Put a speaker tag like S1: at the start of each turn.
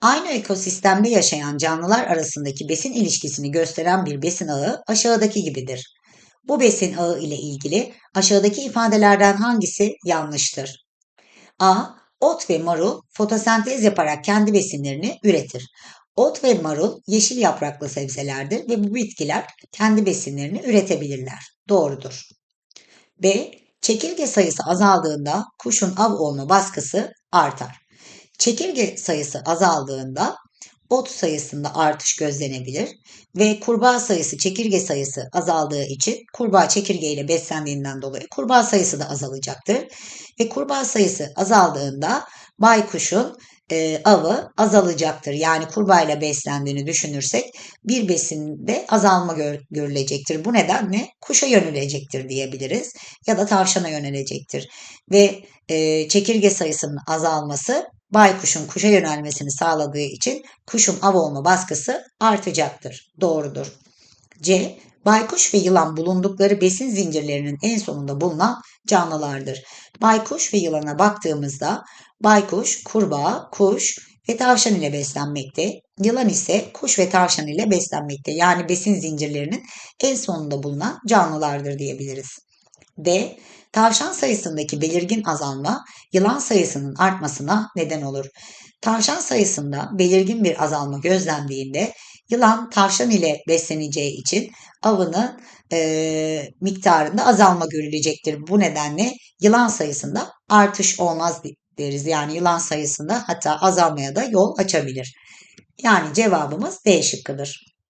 S1: Aynı ekosistemde yaşayan canlılar arasındaki besin ilişkisini gösteren bir besin ağı aşağıdaki gibidir. Bu besin ağı ile ilgili aşağıdaki ifadelerden hangisi yanlıştır? A. Ot ve marul fotosentez yaparak kendi besinlerini üretir. Ot ve marul yeşil yapraklı sebzelerdir ve bu bitkiler kendi besinlerini üretebilirler. Doğrudur. B. Çekirge sayısı azaldığında kuşun av olma baskısı artar. Çekirge sayısı azaldığında ot sayısında artış gözlenebilir ve kurbağa sayısı çekirge sayısı azaldığı için kurbağa çekirge ile beslendiğinden dolayı kurbağa sayısı da azalacaktır. Ve kurbağa sayısı azaldığında baykuşun e, avı azalacaktır. Yani kurbağa ile beslendiğini düşünürsek bir besinde azalma gör, görülecektir. Bu nedenle kuşa yönelecektir diyebiliriz ya da tavşana yönelecektir. Ve e, çekirge sayısının azalması baykuşun kuşa yönelmesini sağladığı için kuşun av olma baskısı artacaktır. Doğrudur. C. Baykuş ve yılan bulundukları besin zincirlerinin en sonunda bulunan canlılardır. Baykuş ve yılana baktığımızda baykuş, kurbağa, kuş ve tavşan ile beslenmekte. Yılan ise kuş ve tavşan ile beslenmekte. Yani besin zincirlerinin en sonunda bulunan canlılardır diyebiliriz. D. Tavşan sayısındaki belirgin azalma yılan sayısının artmasına neden olur. Tavşan sayısında belirgin bir azalma gözlendiğinde yılan tavşan ile besleneceği için avının e, miktarında azalma görülecektir. Bu nedenle yılan sayısında artış olmaz deriz. Yani yılan sayısında hatta azalmaya da yol açabilir. Yani cevabımız D şıkkıdır.